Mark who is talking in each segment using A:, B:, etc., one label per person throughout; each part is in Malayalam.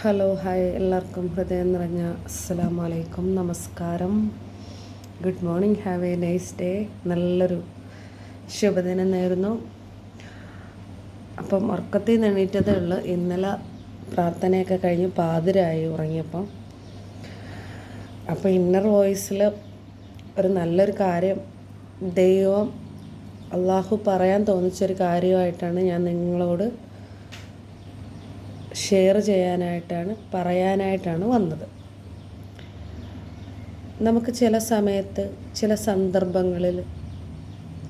A: Hello hi. എല്ലാവർക്കും ഹൃദയം നിറഞ്ഞ അസ്സലാമു അലൈക്കും. നമസ്കാരം. Good morning have a nice day നല്ലൊരു ശുഭദിനം നേരുന്നു. അപ്പം ഉറക്കത്തിൽ നിന്ന് ഉള്ളൂ. ഇന്നലെ പ്രാർത്ഥനയൊക്കെ കഴിഞ്ഞ് പാതിരായി ഉറങ്ങിയപ്പം. അപ്പോൾ ഇന്നർ വോയിസിൽ ഒരു നല്ലൊരു കാര്യം ദൈവം അള്ളാഹു പറയാൻ തോന്നിച്ചൊരു കാര്യമായിട്ടാണ് ഞാൻ നിങ്ങളോട് ഷെയർ ചെയ്യാനായിട്ടാണ് പറയാനായിട്ടാണ് വന്നത്. നമുക്ക് ചില സമയത്ത് ചില സന്ദർഭങ്ങളിൽ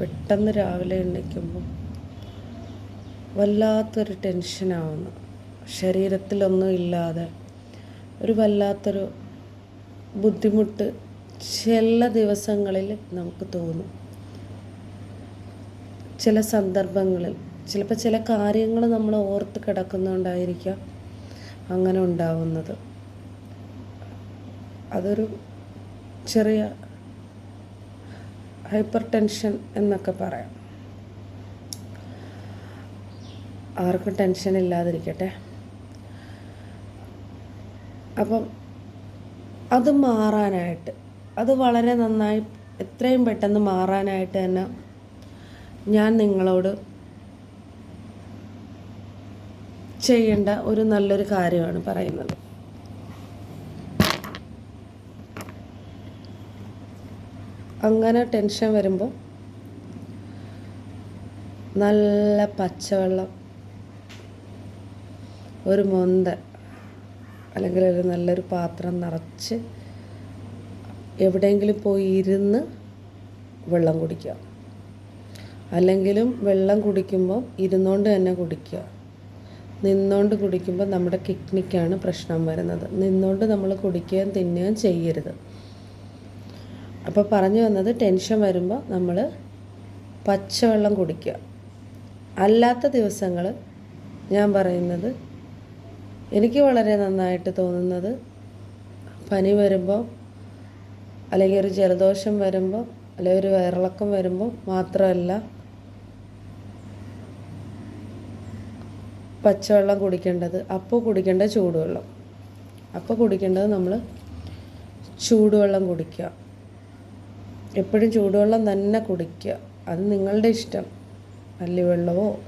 A: പെട്ടെന്ന് രാവിലെ എണ്ണിക്കുമ്പോൾ വല്ലാത്തൊരു ടെൻഷനാവുന്നു ശരീരത്തിലൊന്നും ഇല്ലാതെ ഒരു വല്ലാത്തൊരു ബുദ്ധിമുട്ട് ചില ദിവസങ്ങളിൽ നമുക്ക് തോന്നും. ചില സന്ദർഭങ്ങളിൽ ചിലപ്പോൾ ചില കാര്യങ്ങൾ നമ്മൾ ഓർത്ത് കിടക്കുന്നുണ്ടായിരിക്കാം അങ്ങനെ ഉണ്ടാവുന്നത്. അതൊരു ചെറിയ ഹൈപ്പർ ടെൻഷൻ എന്നൊക്കെ പറയാം. ആർക്കും ടെൻഷൻ ഇല്ലാതിരിക്കട്ടെ. അപ്പം അത് മാറാനായിട്ട് അത് വളരെ നന്നായി എത്രയും പെട്ടെന്ന് മാറാനായിട്ട് തന്നെ ഞാൻ നിങ്ങളോട് ചെയ്യേണ്ട ഒരു നല്ലൊരു കാര്യമാണ് പറയുന്നത്. അങ്ങനെ ടെൻഷൻ വരുമ്പോൾ നല്ല പച്ചവെള്ളം ഒരു മൊന്ത അല്ലെങ്കിൽ ഒരു നല്ലൊരു പാത്രം നിറച്ച് എവിടെയെങ്കിലും പോയി ഇരുന്ന് വെള്ളം കുടിക്കുക. അല്ലെങ്കിലും വെള്ളം കുടിക്കുമ്പോൾ ഇരുന്നുകൊണ്ട് തന്നെ കുടിക്കുക. നിന്നുകൊണ്ട് കുടിക്കുമ്പോൾ നമ്മുടെ കിഡ്നിക്കാണ് പ്രശ്നം വരുന്നത്. നിന്നുകൊണ്ട് നമ്മൾ കുടിക്കുകയും തിന്നുകയും ചെയ്യരുത്. അപ്പോൾ പറഞ്ഞു വന്നത് ടെൻഷൻ വരുമ്പോൾ നമ്മൾ പച്ചവെള്ളം കുടിക്കുക. അല്ലാത്ത ദിവസങ്ങൾ ഞാൻ പറയുന്നത് എനിക്ക് വളരെ നന്നായിട്ട് തോന്നുന്നത് പനി വരുമ്പോൾ അല്ലെങ്കിൽ ഒരു ജലദോഷം വരുമ്പോൾ അല്ലെങ്കിൽ ഒരു വയറിളക്കം വരുമ്പോൾ മാത്രമല്ല പച്ചവെള്ളം കുടിക്കേണ്ടത് അപ്പോൾ കുടിക്കേണ്ട ചൂടുവെള്ളം. അപ്പോൾ കുടിക്കേണ്ടത് നമ്മൾ ചൂടുവെള്ളം കുടിക്കുക. എപ്പോഴും ചൂടുവെള്ളം തന്നെ കുടിക്കുക. അത് നിങ്ങളുടെ ഇഷ്ടം. അല്ലിവെള്ളമോ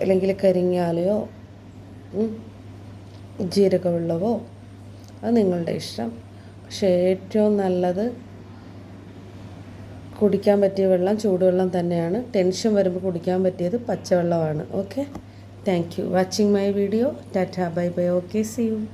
A: അല്ലെങ്കിൽ കരിങ്ങാലയോ ജീരകവെള്ളമോ അത് നിങ്ങളുടെ ഇഷ്ടം. പക്ഷേ ഏറ്റവും നല്ലത് കുടിക്കാൻ പറ്റിയ വെള്ളം ചൂടുവെള്ളം തന്നെയാണ്. ടെൻഷൻ വരുമ്പോൾ കുടിക്കാൻ പറ്റിയത് പച്ചവെള്ളമാണ്. Okay? Thank you watching my video. Tata bye bye. Okay, see you.